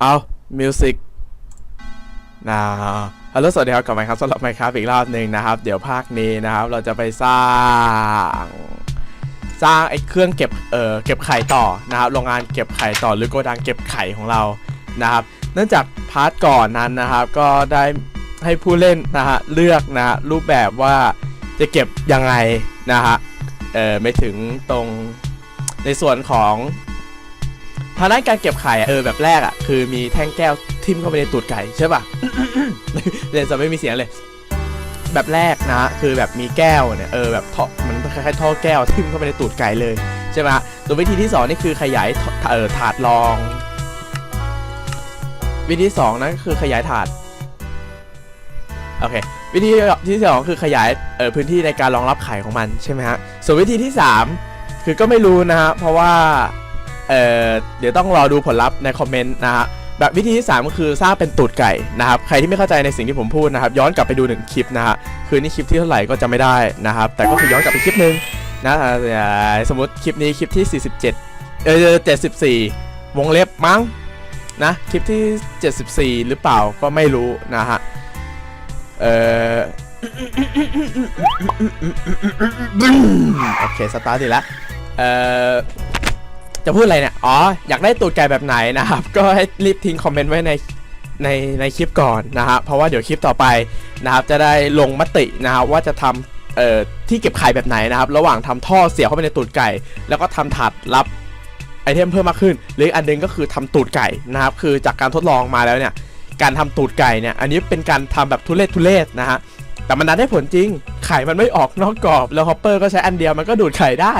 เอามิวสิกนะฮัลโหลสวัสดีครับกลับมาครับสำหรับไมค์ครับอีกรอบหนึ่งนะครับ เดี๋ยวภาคนี้นะครับ เราจะไปสร้าง สร้างไอ้เครื่องเก็บเอ่อเก็บไข่ต่อนะครับโรงงานเก็บไข่ต่อหรือโกดังเก็บไข่ของเรานะครับ เนื่องจากพาร์ทก่อนนั้นนะครับ ก็ได้ให้ผู้เล่นนะฮะเลือกนะฮะรูปแบบว่าจะเก็บยังไงนะฮะเอ่อไม่ถึงตรงในส่วนของ ทางด้านการเก็บไข่เออแบบแรกอะคือมีแท่งแก้วทิ่มเข้าไปในตูดไก่ใช่ป่ะเรียนจะไม่มีเสียงเลย แบบแรกนะ คือแบบมีแก้วเนี่ยเออแบบท่อมันคล้ายๆท่อแก้วทิ่มเข้าไปในตูดไก่เลยใช่ไหมฮะส่วนวิธีที่สองนี่คือขยายเออถาดรอง วิธีที่สองนั่นก็คือขยายถาดโอเควิธีที่สองคือขยายเออพื้นที่ในการรองรับไข่ของมันใช่ไหมฮะส่วนวิธีที่สามคือก็ไม่รู้นะฮะเพราะว่า เออเดี๋ยวต้องรอดูผลลัพธ์ในคอมเมนต์นะฮะแบบวิธีที่สามก็คือสร้างเป็นตูดไก่นะครับใครที่ไม่เข้าใจในสิ่งที่ผมพูดนะครับ ย้อนกลับไปดูหนึ่งคลิปนะฮะคือนี่คลิปที่เท่าไหร่ก็จะไม่ได้นะครับ แต่ก็คือย้อนกลับไปคลิปหนึ่งนะสมมติคลิปนี้คลิปที่ 47 เออ74 วงเล็บมั้งนะคลิปที่ 74 หรือเปล่าก็ไม่รู้นะฮะเออโอเคสตาร์ทดีแล้วเออ จะพูดอะไรเนี่ย อ๋อ อยากได้ตูดไก่แบบไหนนะครับ ก็ให้รีบทิ้งคอมเมนต์ไว้ในในในคลิปก่อนนะครับเพราะว่าเดี๋ยวคลิปต่อไปนะครับจะได้ลงมตินะครับว่าจะทำเอ่อที่เก็บไข่แบบไหนนะครับ ระหว่างทำท่อเสียบเข้าไปในตูดไก่ แล้วก็ทำถาดรับไอเทมเพิ่มมากขึ้น หรืออันนึงก็คือทำตูดไก่นะครับ คือจากการทดลองมาแล้วเนี่ยการทำตูดไก่เนี่ยอันนี้เป็นการทำแบบทุเรศทุเรศนะฮะแต่มันนั้นได้ผลจริงไข่มันไม่ออกนอกกรอบแล้วฮอปเปอร์ก็ใช้อันเดียวมันก็ดูดไข่ได้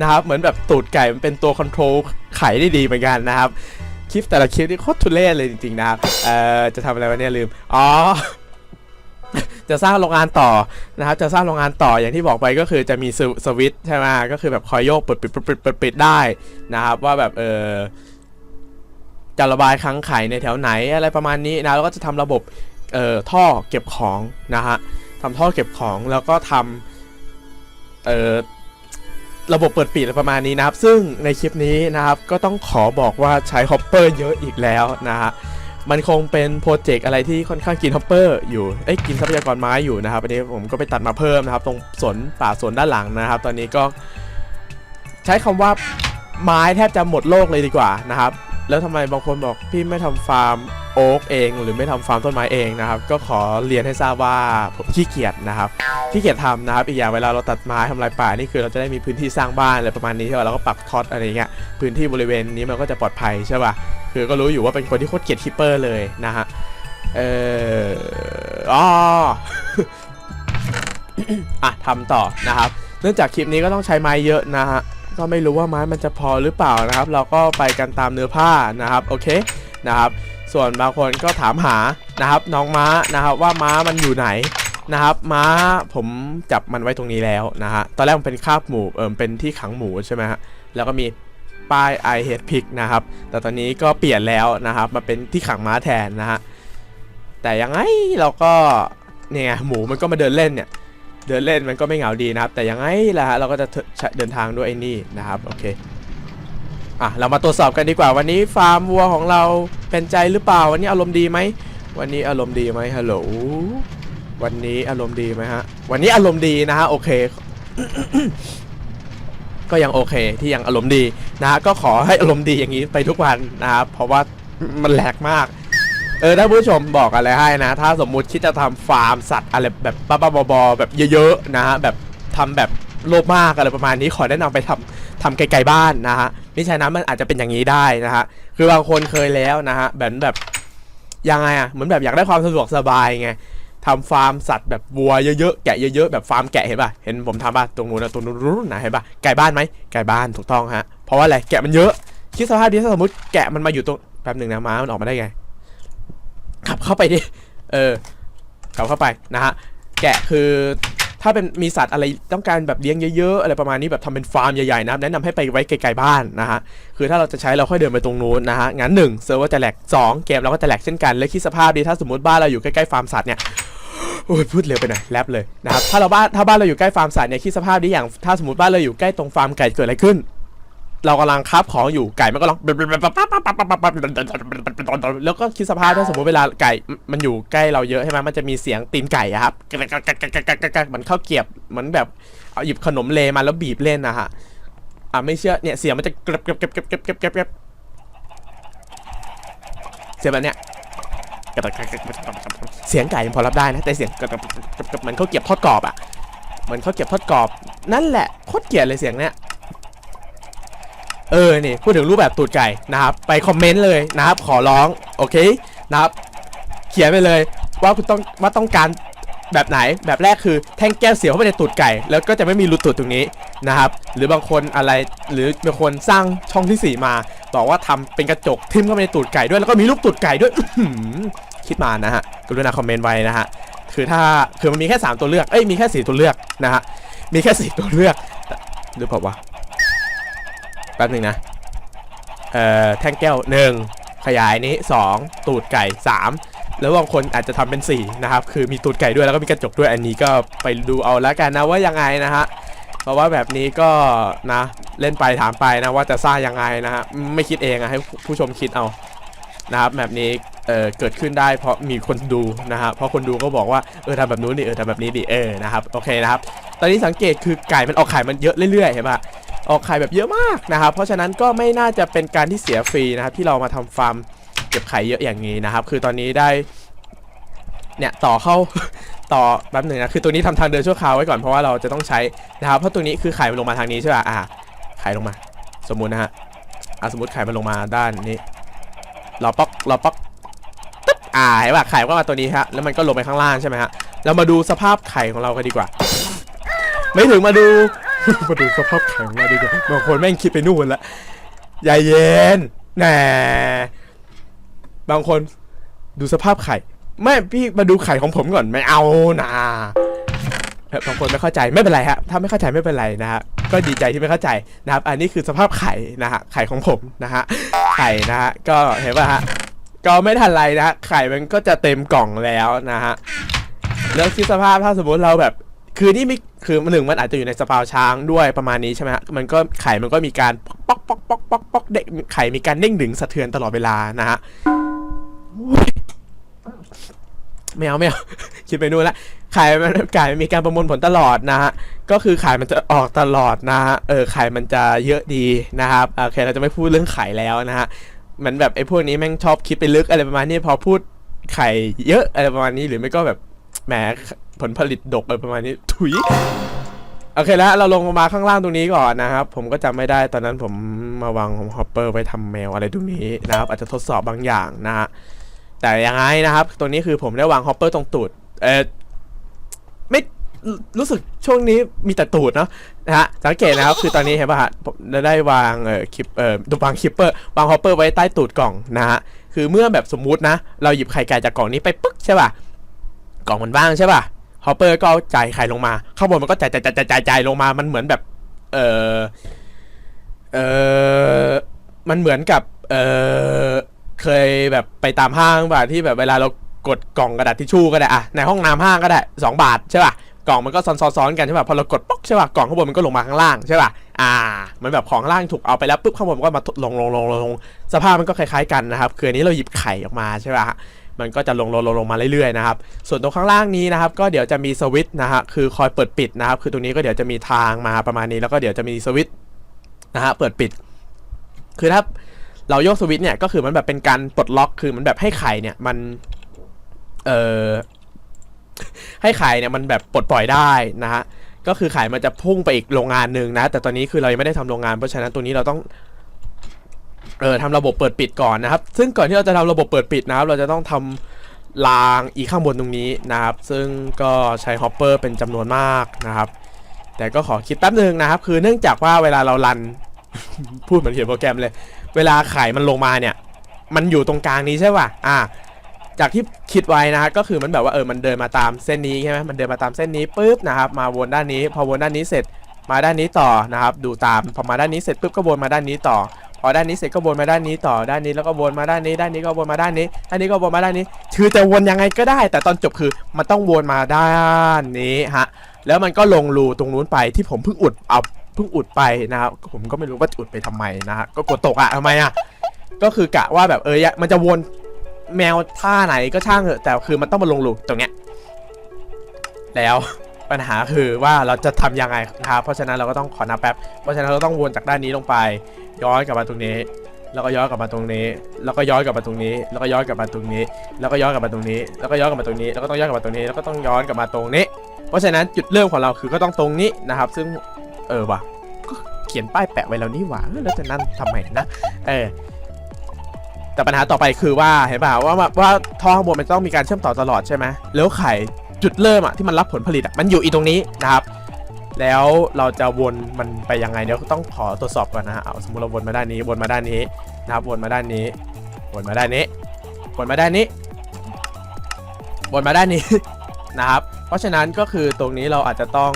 นะครับ เหมือนแบบตูดไก่มันเป็นตัวคอนโทรลไข่ได้ดีเหมือนกันนะครับ คลิปแต่ละคลิปนี่โคตรทุเรศเลยจริงๆนะครับ เอ่อ จะทำอะไรวะเนี่ยลืม อ๋อ จะสร้างโรงงานต่อนะครับ จะสร้างโรงงานต่ออย่างที่บอกไปก็คือจะมีสวิตช์ใช่ไหมก็คือแบบคอยโยกเปิดปิดปิดปิดปิดได้นะครับ ว่าแบบเออจะระบายครั้งไข่ในแถวไหนอะไรประมาณนี้นะแล้วก็จะทำระบบเอ่อท่อเก็บของนะฮะทำท่อเก็บของแล้วก็ทำเอ่อ ระบบเปิดปิดอะไรประมาณนี้นะครับ ซึ่งในคลิปนี้นะครับก็ต้องขอบอกว่าใช้ฮอปเปอร์เยอะอีกแล้วนะฮะมันคงเป็นโปรเจกต์อะไรที่ค่อนข้างกินฮอปเปอร์อยู่เอ้ยกินทรัพยากรไม้อยู่นะครับอันนี้ผมก็ไปตัดมาเพิ่มนะครับ ตรงสวนป่าสวนด้านหลังนะครับ ตอนนี้ก็ ใช้คำว่าไม้แทบจะหมดโลกเลยดีกว่านะครับ แล้วทำไมบางคนบอกพี่ไม่ทำฟาร์มโอ๊กเอง หรือไม่ทำฟาร์มต้นไม้เองนะครับ ก็ขอเรียนให้ทราบว่าผมขี้เกียจนะครับขี้เกียจทำนะครับ อีกอย่างเวลาเราตัดไม้ทำลายป่านี่คือเราจะได้มีพื้นที่สร้างบ้านอะไรประมาณนี้ใช่ป่ะเราก็ปักท็อตอะไรเงี้ยพื้นที่บริเวณนี้มันก็จะปลอดภัยใช่ป่ะคือก็รู้อยู่ว่าเป็นคนที่โคตรเกียดคิปเปอร์เลยนะฮะเอออ๋ออะทำต่อนะครับ เนื่องจากคลิปนี้ก็ต้องใช้ไม้เยอะนะฮะ ก็ไม่รู้ว่าไม้มันจะพอหรือเปล่านะครับ เราก็ไปกันตามเนื้อผ้านะครับโอเคนะครับ ส่วนบางคนก็ถามหานะครับน้องม้านะครับว่าม้ามันอยู่ไหนนะครับ ม้าผมจับมันไว้ตรงนี้แล้วนะฮะตอนแรกมันเป็นคาบหมูเออเป็นที่ขังหมูใช่ไหมฮะแล้วก็มีป้าย I hate pig นะครับ แต่ตอนนี้ก็เปลี่ยนแล้วนะครับมาเป็นที่ขังม้าแทนนะฮะแต่ยังไงเราก็เนี่ยหมูมันก็มาเดินเล่นเนี่ย เดินเล่นมันก็ไม่เหงาดีนะครับ แต่ยังไงล่ะฮะเราก็จะเดินทางด้วยไอ้นี่นะครับโอเคอะเรามาตรวจสอบกันดีกว่าวันนี้ฟาร์มวัวของเราเป็นใจหรือเปล่า วันนี้อารมณ์ดีไหมวันนี้อารมณ์ดีไหมฮัลโหลวันนี้อารมณ์ดีไหมฮะวันนี้อารมณ์ดีนะฮะโอเค ก็ยังโอเคที่ยังอารมณ์ดีนะฮะก็ขอให้อารมณ์ดีอย่างนี้ไปทุกวันนะครับเพราะว่ามันแหลกมาก เออถ้าผู้ชมบอกอะไรให้นะ ถ้าสมมุติคิดจะทำฟาร์มสัตว์อะไรแบบบ้าๆบอๆแบบเยอะๆนะฮะแบบทำแบบโลภมากอะไรประมาณนี้ขอแนะนำไปทำทำไกลๆบ้านนะฮะไม่ใช่นะมันอาจจะเป็นอย่างนี้ได้นะฮะคือบางคนเคยแล้วนะฮะแบบแบบยังไงอะเหมือนแบบอยากได้ความสะดวกสบายไงทำฟาร์มสัตว์แบบวัวเยอะๆแกะเยอะๆแบบฟาร์มแกะเห็นป่ะเห็นผมทำป่ะตรงนู้นนะตรงนู้นนะเห็นป่ะไก่บ้านไหมไก่บ้านถูกต้องฮะเพราะว่าอะไรแกะมันเยอะคิดสภาพดิถ้าสมมติแกะมันมาอยู่ตรงแป๊บหนึ่งนะม้ามันออกมาได้ไง ขับเข้าไปดิเออขับเข้าไปนะฮะแกะคือถ้าเป็นมีสัตว์อะไรต้องการแบบเลี้ยงเยอะๆอะไรประมาณนี้แบบทำเป็นฟาร์มใหญ่ๆนะครับแนะนำให้ไปไว้ไกลๆบ้านนะฮะคือถ้าเราจะใช้เราค่อยเดินไปตรงนู้นนะฮะงั้นหนึ่งเซิร์ฟเวอร์จะแหลกสองเกมเราก็จะแหลกเช่นกันและคิดสภาพดีถ้าสมมติบ้านเราอยู่ใกล้ๆฟาร์มสัตว์เนี่ยโอ้ยพูดเร็วไปหน่อยแรปเลยนะครับถ้าเราบ้านถ้าบ้านเราอยู่ใกล้ฟาร์มสัตว์เนี่ยคิดสภาพดีอย่างถ้าสมมติบ้านเราอยู่ใกล้ตรงฟาร์มไก่เกิดอะไรขึ้น เรากำลังคาบของอยู่ไก่มันก็ร้องแล้วก็คิดสภาพถ้าสมมติเวลาไก่มันอยู่ใกล้เราเยอะใช่ไหมมันจะมีเสียงตีนไก่อะครับมันเข้าเกียบเหมือนแบบเอาหยิบขนมเลมาแล้วบีบเล่นนะฮะอ่าไม่เชื่อเนี่ยเสียงมันจะกรบกรบกรบกกรบกกรบเสียงแบบเนี้ยเสียงไก่ยังพอรับได้นะแต่เสียงกรบกรมันเข้าเกียบทอดกรอบอะมันเข้าเกียบทอดกรอบ นั่นแหละโคตรเกลียดเลยเสียงเนี้ย เออนี่พูดถึงรูปแบบตูดไก่นะครับ ไปคอมเมนต์เลยนะครับ ขอร้องโอเคนะครับ เขียนไปเลยว่าคุณต้องว่าต้องการแบบไหนแบบแรกคือแท่งแก้วเสียบเข้าไปในตูดไก่ แล้วก็จะไม่มีรูตูดตรงนี้นะครับ หรือบางคนอะไรหรือบางคนสร้างช่องที่ 4 มาบอกว่าทำเป็นกระจกทิ่มเข้าไปในตูดไก่ด้วยแล้วก็มีรูปตูดไก่ด้วยคิดมานะฮะกรุณาคอมเมนต์ไว้นะฮะคือถ้าคือมันมีแค่ 3 ตัวเลือกเอ้ยมีแค่ 4 ตัวเลือกนะฮะมีแค่ 4 ตัวเลือกหรือเปล่าวะ แป๊บหนึงนะ เอ่อ แท่งแก้ว1ขยายนี้ 2 ตูดไก่ 3 แล้วบางคนอาจจะทำเป็น 4 นะครับ คือมีตูดไก่ด้วยแล้วก็มีกระจกด้วยอันนี้ก็ไปดูเอาแล้วกันนะว่ายังไงนะฮะเพราะว่าแบบนี้ก็นะเล่นไปถามไปนะว่าจะสร้างยังไงนะฮะไม่คิดเองอะให้ผู้ชมคิดเอานะครับแบบนี้เอ่อเกิดขึ้นได้เพราะมีคนดูนะฮะเพราะคนดูก็บอกว่าเออทำแบบนู้นดิเออทำแบบนี้ดิเออนะครับโอเคนะครับตอนนี้สังเกตคือไก่มันออกไข่มันเยอะเรื่อยๆเห็นปะ ออกไข่แบบเยอะมากนะครับ เพราะฉะนั้นก็ไม่น่าจะเป็นการที่เสียฟรีนะครับที่เรามาทำฟาร์มเก็บไข่เยอะอย่างนี้นะครับ คือตอนนี้ได้เนี่ยต่อเข้าต่อแป๊บหนึ่งนะคือตัวนี้ทำทางเดินชั่วคราวไว้ก่อนเพราะว่าเราจะต้องใช้นะครับเพราะตัวนี้คือไข่มันลงมาทางนี้ใช่ป่ะอ่าไข่ลงมา สมมุตินะฮะอ่าสมมติไข่มันลงมาด้านนี้เราป๊อกเราป๊อกตึ๊บอ่าเห็นป่ะไข่ก็มาตัวนี้ฮะแล้วมันก็ลงไปข้างล่างใช่ไหมฮะเรามาดูสภาพไข่ของเรากันดีกว่า ไม่ถึงมาดู มาดูสภาพไข่ของเราดีกว่าบางคนแม่งคิดไปนู่นละอย่าเย็นแหนบางคนดูสภาพไข่ ไม่พี่มาดูไข่ของผมก่อนไม่เอานะบางคนไม่เข้าใจไม่เป็นไรฮะถ้าไม่เข้าใจไม่เป็นไรนะฮะก็ดีใจที่ไม่เข้าใจนะครับ อันนี้คือสภาพไข่นะฮะไข่ของผมนะฮะไข่นะฮะก็เห็นป่ะฮะก็ไม่ทันไรนะฮะไข่มันก็จะเต็มกล่องแล้วนะฮะแล้วคิดสภาพถ้าสมมติเราแบบ คือนี่ไม่ คือหนึ่งมันอาจจะอยู่ในสปาวช้างด้วยประมาณนี้ใช่ไหมฮะมันก็ไข่มันก็มีการป๊อกป๊อกป๊อกป๊อกป๊อกเด็กไข่มีการเด้งดึงสะเทือนตลอดเวลานะฮะไม่เอาไม่เอาคิดไปนู่นละไข่มันไก่มีการประมวลผลตลอดนะฮะก็คือไข่มันจะออกตลอดนะฮะเออไข่มันจะเยอะดีนะครับโอเคเราจะไม่พูดเรื่องไข่แล้วนะฮะเหมือนแบบไอ้พวกนี้แม่งชอบคิดไปลึกอะไรประมาณนี้พอพูดไข่เยอะอะไรประมาณนี้หรือไม่ก็แบบแหม ผลผลิตดกไรประมาณนี้ถุยโอเคแล้วเราลงมาข้างล่างตรงนี้ก่อนนะครับ ผมก็จำไม่ได้ตอนนั้นผมมาวางฮอปเปอร์ไว้ทำแมวอะไรตรงนี้นะครับ อาจจะทดสอบบางอย่างนะฮะแต่ยังไงนะครับ ตัวนี้คือผมได้วางฮอปเปอร์ตรงตูดเออไม่รู้สึกช่วงนี้มีแต่ตูดเนาะนะฮะสังเกตนะครับ คือตอนนี้เห็นป่ะฮะผมได้วางเอ่อคลิปเอ่อวางคลิปเปอร์วางฮอปเปอร์ไว้ใต้ตูดกล่องนะฮะคือเมื่อแบบสมมุตินะ เราหยิบไข่ไก่จากกล่องนี้ไปปึ๊กใช่ป่ะกล่องมันว่างใช่ป่ะ ฮอปเปอร์ก็จ่ายไข่ลงมา ข้างบนมันก็จ่ายจ่ายจ่ายจ่ายจ่ายลงมา มันเหมือนแบบ เออเออมันเหมือนกับ เออเคยแบบไปตามห้างป่ะที่แบบเวลาเรากดกล่องกระดาษทิชชู่ก็ได้อะในห้องน้ำห้างก็ได้สองบาทใช่ป่ะกล่องมันก็ซ้อนซ้อนๆกันใช่ป่ะพอเรากดป๊อกใช่ป่ะกล่องข้างบนมันก็ลงมาข้างล่างใช่ป่ะอ่า มันแบบของข้างล่างถูกเอาไปแล้วปุ๊บข้างบนมันก็มาลงลงลงลงสภาพมันก็คล้ายๆกันนะครับคืออันนี้เราหยิบไข่ออกมาใช่ป่ะ มันก็จะลงลงลงลงมาเรื่อยๆนะครับส่วนตรงข้างล่างนี้นะครับ ก็เดี๋ยวจะมีสวิตช์นะฮะคือคอยเปิดปิดนะครับ คือตรงนี้ก็เดี๋ยวจะมีทางมาประมาณนี้ แล้วก็เดี๋ยวจะมีสวิตช์นะฮะเปิดปิด คือถ้าเราโยกสวิตช์เนี่ยก็คือมันแบบเป็นการปลดล็อกคือมันแบบให้ไข่เนี่ยมันเอ่อให้ไข่เนี่ยมันแบบปลดปล่อยได้นะฮะก็คือไข่มันจะพุ่งไปอีกโรงงานหนึ่งนะ แต่ตอนนี้คือเรายังไม่ได้ทำโรงงานเพราะฉะนั้นตัวนี้เราต้อง เออทำระบบเปิดปิดก่อนนะครับ ซึ่งก่อนที่เราจะทำระบบเปิดปิดนะครับ เราจะต้องทำรางอีกข้างบนตรงนี้นะครับ ซึ่งก็ใช้ฮอปเปอร์เป็นจำนวนมากนะครับ แต่ก็ขอคิดแป๊บหนึ่งนะครับ คือเนื่องจากว่าเวลาเรารัน พูดเหมือนเขียนโปรแกรมเลย เวลาไข่มันลงมาเนี่ย มันอยู่ตรงกลางนี้ใช่ป่ะ อ่า จากที่คิดไว้นะก็คือมันแบบว่าเออ มันเดินมาตามเส้นนี้ใช่ไหมมันเดินมาตามเส้นนี้ปุ๊บนะครับ มาวนด้านนี้ พอวนด้านนี้เสร็จ มาด้านนี้ต่อนะครับ ดูตาม พอมาด้านนี้เสร็จปุ๊บก็วนมาด้านนี้ต่อ อด้านนี้เสร็จก็วนมาด้านนี้ต่อด้านนี้แล้วก็วนมาด้านนี้ ด้านนี้ก็วนมาด้านนี้ด้านนี้ก็วนมาด้านนี้ คือจะวนยังไงก็ได้ แต่ตอนจบคือมันต้องวนมาด้านนี้ฮะแล้วมันก็ลงรูตรงนู้นไปที่ผมเพิ่งอุดเอาเพิ่งอุดไปนะครับผมก็ไม่รู้ว่าอุดไปทำไมนะฮะก็กดตกอะทำไมอะก็คือกะว่าแบบเออมันจะวนแมวท่าไหนก็ช่างเถอะแต่คือมันต้องมาลงหลุมตรงเนี้ยแล้วปัญหาคือว่าเราจะทำยังไงครับเพราะฉะนั้นเราก็ต้องขอนับแป๊บเพราะฉะนั้นเราต้องวนจากด้านนี้ลงไป ย้อนกลับมาตรงนี้ แล้วก็ย้อนกลับมาตรงนี้ แล้วก็ย้อนกลับมาตรงนี้ แล้วก็ย้อนกลับมาตรงนี้ แล้วก็ย้อนกลับมาตรงนี้ แล้วก็ย้อนกลับมาตรงนี้ แล้วก็ต้องย้อนกลับมาตรงนี้ แล้วก็ต้องย้อนกลับมาตรงนี้ เพราะฉะนั้นจุดเริ่มของเราคือก็ต้องตรงนี้นะครับ ซึ่งเออว่ะก็เขียนป้ายแปะไว้แล้วนี่หว่าเออแล้วจะนั่นทำไมนะ เออแต่ปัญหาต่อไปคือว่าเห็นป่าว่าว่าว่าท่อข้างบนมันต้องมีการเชื่อมต่อตลอดใช่ไหมแล้วไข่จุดเริ่มอะที่มันรับผลผลิตอะมันอยู่อีตรงนี้นะครับ แล้วเราจะวนมันไปยังไงเดี๋ยวต้องขอตรวจสอบก่อนนะฮะเอาสมมติเราวนมาด้านนี้วนมาด้านนี้นะครับวนมาด้านนี้วนมาด้านนี้วนมาด้านนี้วนมาด้านนี้นะครับเพราะฉะนั้นก็คือตรงนี้เราอาจจะต้อง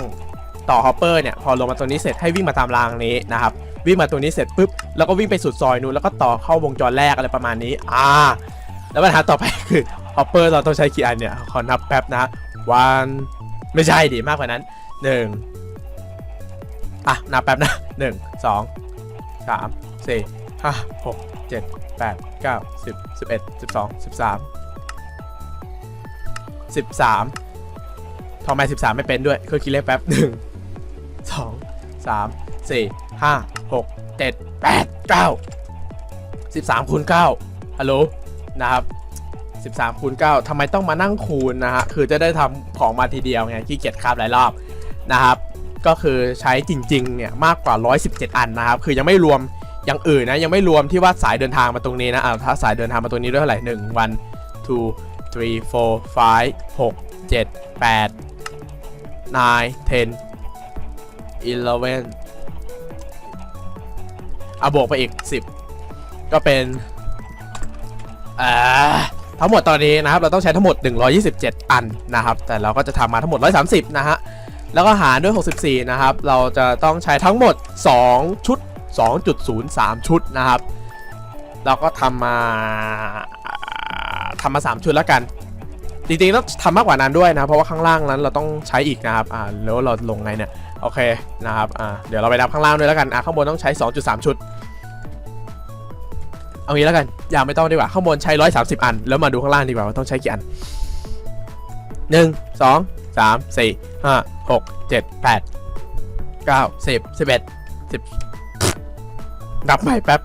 ต่อฮอปเปอร์เนี่ยพอลงมาตรงนี้เสร็จให้วิ่งมาตามรางนี้นะครับวิ่งมาตรงนี้เสร็จปุ๊บแล้วก็วิ่งไปสุดซอยนู้นแล้วก็ต่อเข้าวงจรแรกอะไรประมาณนี้อ่าแล้วปัญหาต่อไปคือฮอปเปอร์เราต้องใช้กี่อันเนี่ยขอนับแป๊บนะวันไม่ใช่ดิมากกว่านั้นหนึ่ง อะนับแป๊บนะหนึ่งสองสามสี่ห้าหกเจ็ดแปดเก้าสิบสิบเอ็ดสิบสองสิบสามสิบสามทำไมสิบสามไม่เป็นด้วยคือคิดเลขแป๊บหนึ่งสองสามสี่ห้าหกเจ็ดแปดเก้าสิบสามคูณเก้าฮัลโหลนะครับสิบสามคูณเก้าทำไมต้องมานั่งคูณนะฮะคือจะได้ทำของมาทีเดียวไงขี้เกียจคาบหลายรอบนะครับ ก็คือใช้จริงๆเนี่ยมากกว่า 117 อันนะครับ คือยังไม่รวมอย่างอื่นนะยังไม่รวมที่ว่าสายเดินทางมาตรงนี้นะอ่าถ้าสายเดินทางมาตรงนี้ด้วยเท่าไหร่หนึ่งวัน two three four five หกเจ็ดแปด nine ten eleven อะบวกไปอีก 10 ก็เป็นอ่าทั้งหมดตอนนี้นะครับ เราต้องใช้ทั้งหมด 127 อันนะครับ แต่เราก็จะทำมาทั้งหมด 130 นะฮะ แล้วก็หารด้วย 64 นะครับ เราจะต้องใช้ทั้งหมด 2 ชุด 2.03 ชุดนะครับ เราก็ทำมาทำมา 3 ชุดแล้วกัน จริงๆต้องทำมากกว่านั้นด้วยนะ เพราะว่าข้างล่างนั้นเราต้องใช้อีกนะครับ อ่า แล้วเราลงไงเนี่ย โอเคนะครับ อ่า เดี๋ยวเราไปนับข้างล่างด้วยแล้วกัน อ่าข้างบนต้องใช้ 2.3 ชุด เอางี้แล้วกัน อย่าไม่ต้องดีกว่า ข้างบนใช้ 130 อัน แล้วมาดูข้างล่างดีกว่าว่าต้องใช้กี่อัน 1 2 3 4 ห้าหกเจ็ดแปดเก้าสิบสิบเอ็ดสิบนับใหม่แป๊บ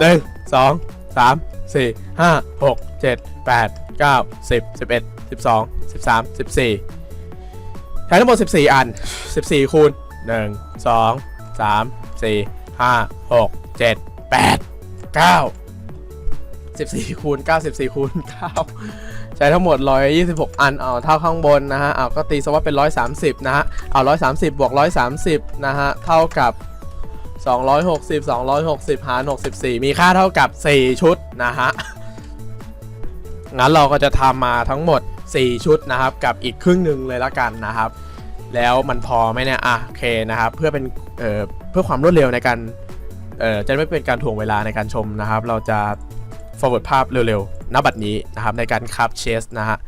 หนึ่งสองสามสี่ห้าหกเจ็ดแปดเก้าสิบสิบเอ็ดสิบสองสิบสามสิบสี่ใช้ทั้งหมดสิบสี่อันสิบสี่คูณหนึ่งสองสามสี่ห้าหกเจ็ดแปดเก้าสิบสี่คูณเก้าสิบสี่คูณเก้า ใช้ทั้งหมด 126 อันเอาเท่าข้างบนนะฮะเอาก็ตีซะว่าเป็น 130 นะฮะเอา 130 บวก 130 นะฮะ เท่ากับ 260 260 หาร 64 มีค่าเท่ากับ 4 ชุดนะฮะ งั้นเราก็จะทำมาทั้งหมด 4 ชุดนะครับ กับอีกครึ่งหนึ่งเลยละกันนะครับ แล้วมันพอไหมเนี่ย อะโอเคนะครับ เพื่อเป็น เอ่อ เพื่อความรวดเร็วในการ เอ่อ จะไม่เป็นการถ่วงเวลาในการชมนะครับ เราจะ forward ภาพเร็วๆณบัดนี้นะครับในการคับเชสนะฮะ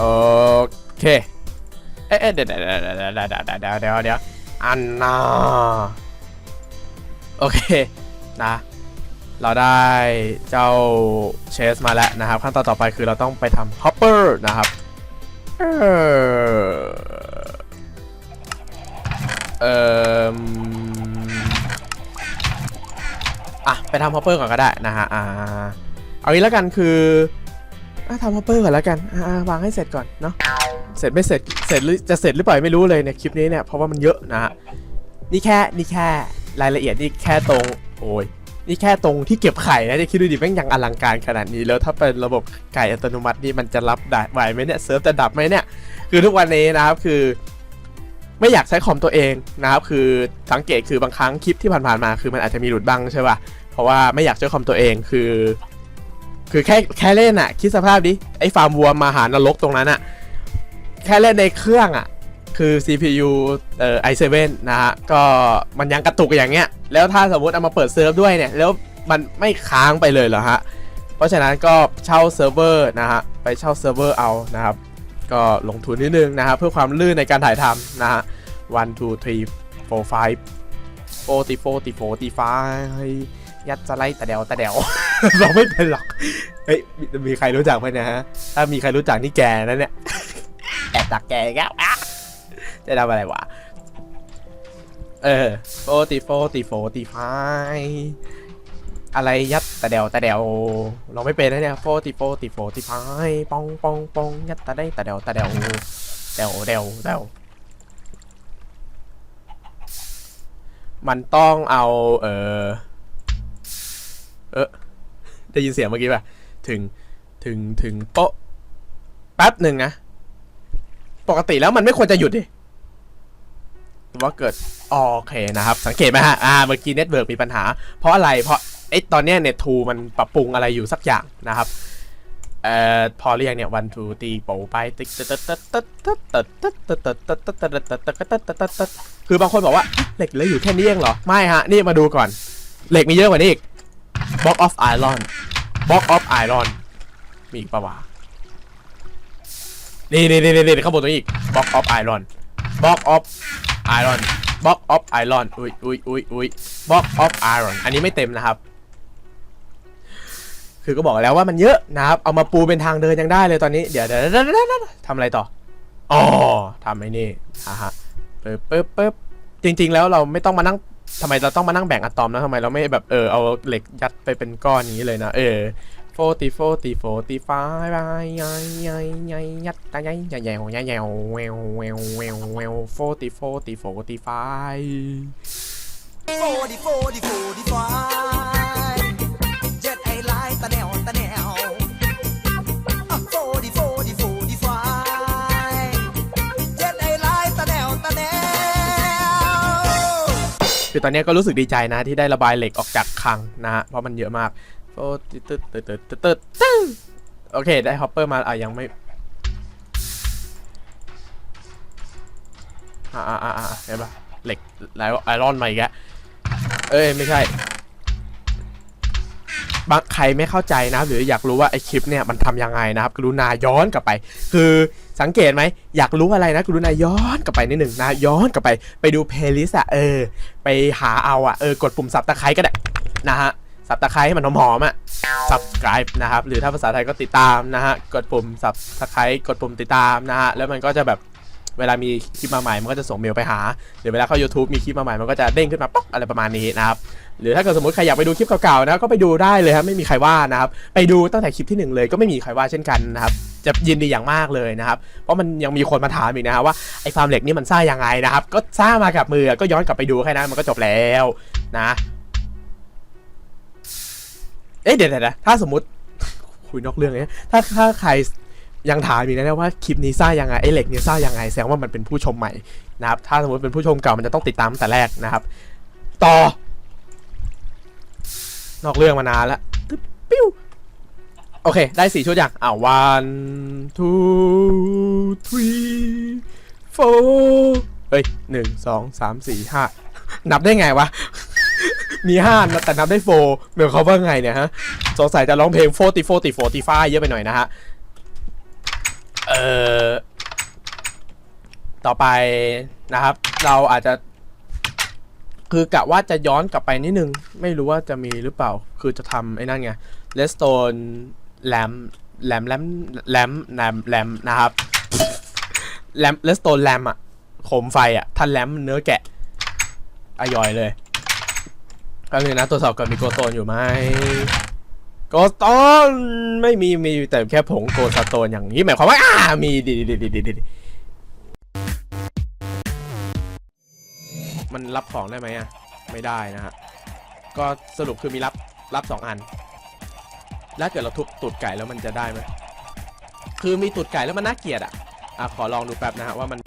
โอเค เอ๊ะเดี๋ยวเดี๋ยวเดี๋ยวเดี๋ยวเดี๋ยวเดี๋ยวอันน่าโอเคนะ เราได้เจ้าเชสมาแล้วนะครับ ขั้นตอนต่อไปคือเราต้องไปทำฮอปเปอร์นะครับ เออเอออะ ไปทำฮอปเปอร์ก่อนก็ได้นะฮะ อ่า เอาอีกแล้วกันคือ อะทำฮอปเปอร์ก่อนแล้วกัน อ่าวางให้เสร็จก่อนเนาะ เสร็จไม่เสร็จ เสร็จหรือจะเสร็จหรือเปล่าไม่รู้เลยเนี่ยคลิปนี้เนี่ย เพราะว่ามันเยอะนะฮะ นี่แค่ นี่แค่รายละเอียดนี่แค่ตรง โอ้ย นี่แค่ตรงที่เก็บไข่นะจะคิดดูดิแม่งยังอลังการขนาดนี้ แล้วถ้าเป็นระบบไก่อัตโนมัตินี่มันจะรับได้ไหวไหมเนี่ย เซิร์ฟจะดับไหมเนี่ย คือทุกวันนี้นะครับคือไม่อยากใช้คอมตัวเองนะครับคือสังเกตคือบางครั้งคลิปที่ผ่านๆมาคือมันอาจจะมีหลุดบ้างใช่ป่ะเพราะว่าไม่อยากใช้คอมตัวเองคือ คือแค่แค่เล่นอะคิดสภาพดิไอ้ฟาร์มวัวมาหานรกตรงนั้นอะแค่เล่นในเครื่องอะคือ CPU เอ่อ i7 นะฮะ ก็มันยังกระตุกอย่างเงี้ย แล้วถ้าสมมติเอามาเปิดเซิร์ฟด้วยเนี่ย แล้วมันไม่ค้างไปเลยเหรอฮะ เพราะฉะนั้นก็เช่าเซิร์ฟเวอร์นะฮะ ไปเช่าเซิร์ฟเวอร์เอานะครับ ก็ลงทุนนิดนึงนะครับเพื่อความลื่นในการถ่ายทำนะฮะ one two three four five forty forty forty five ยัดสไลด์ตะเดวตะเดว เราไม่เป็นหรอกเฮ้ยมีมีใครรู้จักไหมนะฮะ ถ้ามีใครรู้จักนี่แกนั่นเนี่ยแอบดักแกอีกแล้วอะจะทำอะไรวะ เออ forty forty forty five อะไรยัดตะเดวตะเดวเราไม่เป็นนะเนี่ย forty forty forty five ปองปองปองยัดตะได้ตะเดวตะเดวเดวเดวเดวมันต้องเอา เออเออ ได้ยินเสียงเมื่อกี้ป่ะ ถึง ถึง ถึงโป๊ะแป๊บหนึ่งนะ ปกติแล้วมันไม่ควรจะหยุดดิว่าเกิด โอเคนะครับ สังเกตไหมฮะ อ่า เมื่อกี้เน็ตเวิร์กมีปัญหา เพราะอะไร เพราะไอ้ตอนเนี้ยเน็ตทูมันปรับปรุงอะไรอยู่สักอย่างนะครับ เอ่อ พอเรียกเนี่ยวันทูตีโปไปติ๊กตึ๊ดตึ๊ดตึ๊ดตึ๊ดตึ๊ดตึ๊ดตึ๊ดตึ๊ดตึ๊ดตึ๊ดตึ๊ดตึ๊ดตึ๊ดตึ๊ดตึ๊ดตึ๊ดตึ๊ดคือบางคนบอกว่าเหล็กเหลืออยู่แค่นี้เองเหรอ ไม่ฮะ นี่มาดูก่อน เหล็กมีเยอะกว่านี้อีก Block of Iron Block of Iron มีอีกปะวะนี่นี่นี่นี่ข้างบนตรงนี้อีก Block of Iron Block of Iron Block of Iron อุ้ยอุ้ยอุ้ยอุ้ย Block of Iron อันนี้ไม่เต็มนะครับ คือก็บอกแล้วว่ามันเยอะนะครับ เอามาปูเป็นทางเดินยังได้เลยตอนนี้ เดี๋ยวเดี๋ยวเดี๋ยวเดี๋ยวเดี๋ยวทำอะไรต่ออ๋อทำไอ้นี่อะฮะปึ๊บปึ๊บปึ๊บจริง ๆ แล้วเราไม่ต้องมานั่ง ทำไมเราต้องมานั่งแบ่งอะตอมนะทำไมเราไม่แบบเออเอาเหล็กยัดไปเป็นก้อนนี้เลยนะ เออ forty forty forty five ยัยยัยยัยยัดยัยยัยยัยยัยยัยยัยแววแววแววแวว forty forty forty five 40 40 45 คือตอนนี้ก็รู้สึกดีใจนะที่ได้ระบายเหล็กออกจากคลังนะฮะเพราะมันเยอะมากโอ้ตึ๊ดตึ๊ดตึ๊ดตึ๊ดตึ๊ดตึ๊ดโอเคได้ฮอปเปอร์มาอะยังไม่อ่าอ่าอ่าอ่าเห็นปะเหล็กแล้วไอรอนมาอีกแกเอ้ยไม่ใช่ ใครไม่เข้าใจนะหรืออยากรู้ว่าไอคลิปเนี่ยมันทำยังไงนะครับ กรุณาย้อนกลับไป คือสังเกตไหมอยากรู้อะไรนะ กรุณาย้อนกลับไปนิดหนึ่งนะ ย้อนกลับไปไปดูเพลย์ลิสต์อะเออ ไปหาเอาอะเออกดปุ่มสับตะไคร้ก็ได้นะฮะสับตะไคร้ให้มันหอมๆอะ subscribe นะครับ หรือถ้าภาษาไทยก็ติดตามนะฮะ กดปุ่ม subscribe กดปุ่มติดตามนะฮะ แล้วมันก็จะแบบเวลามีคลิปมาใหม่ มันก็จะส่งเมลไปหา หรือเวลาเข้า YouTube มีคลิปมาใหม่ มันก็จะเด้งขึ้นมาป๊อกอะไรประมาณนี้นะครับ หรือถ้าเกิดสมมติใครอยากไปดูคลิปเก่าๆนะก็ไปดูได้เลยครับไม่มีใครว่านะครับไปดูตั้งแต่คลิปที่หนึ่งเลยก็ไม่มีใครว่าเช่นกันนะครับจะยินดีอย่างมากเลยนะครับเพราะมันยังมีคนมาถามอีกนะครับว่าไอ้ฟาร์มเหล็กนี่มันสร้างยังไงนะครับก็สร้างมากับมือก็ย้อนกลับไปดูแค่นั้นมันก็จบแล้วนะเอ๊ะเดี๋ยวเดี๋ยวเดี๋ยวถ้าสมมติคุยนอกเรื่องเนี่ยถ้าถ้าใครยังถามอีกนะว่าคลิปนี้สร้างยังไงไอ้เหล็กเนี่ยสร้างยังไงแสดงว่ามันเป็นผู้ชมใหม่นะครับถ้าสมมติเป็นผู้ชมเก่ามันจะต้องติดตามตั้งแต่แรกนะครับ ต่อ นอกเรื่องมานานแล้วตึ๊บปิ้วโอเค ได้สี่ชุดอย่างอ่า one two three four เฮ้ยหนึ่งสองสามสี่ห้านับได้ไงวะ มีห้าแต่นับได้โฟเหมายควาว่าไงเนี่ยฮะ สงสัยจะร้องเพลงโฟติโฟติโฟติฟาเยอะไปหน่อยนะฮะ เอ่อ ต่อไปนะครับ เราอาจจะ คือกะว่าจะย้อนกลับไปนิดนึง ไม่รู้ว่าจะมีหรือเปล่า คือจะทำไอ้นั่นไงเลสโตนแลมแลมแลมแลมแลมแลมนะครับแลมเลสโตนแลมอะโคมไฟอะท่านแลมเนื้อแกะอยอยเลยก็เลยนะตรวจสอบก่อนมีโกโตนอยู่ไหมโกโตนไม่มีมีแต่แค่ผงโกสโตนอย่างนี้หมายความว่าอ่ามีดีดีดีดีดี มันรับของได้ไหมอะ ไม่ได้นะฮะ ก็สรุปคือมีรับรับสองอัน แล้วเกิดเราทุบตูดไก่แล้วมันจะได้ไหม คือมีตูดไก่แล้วมันน่าเกลียดอะ อะขอลองดูแป๊บนะฮะว่ามัน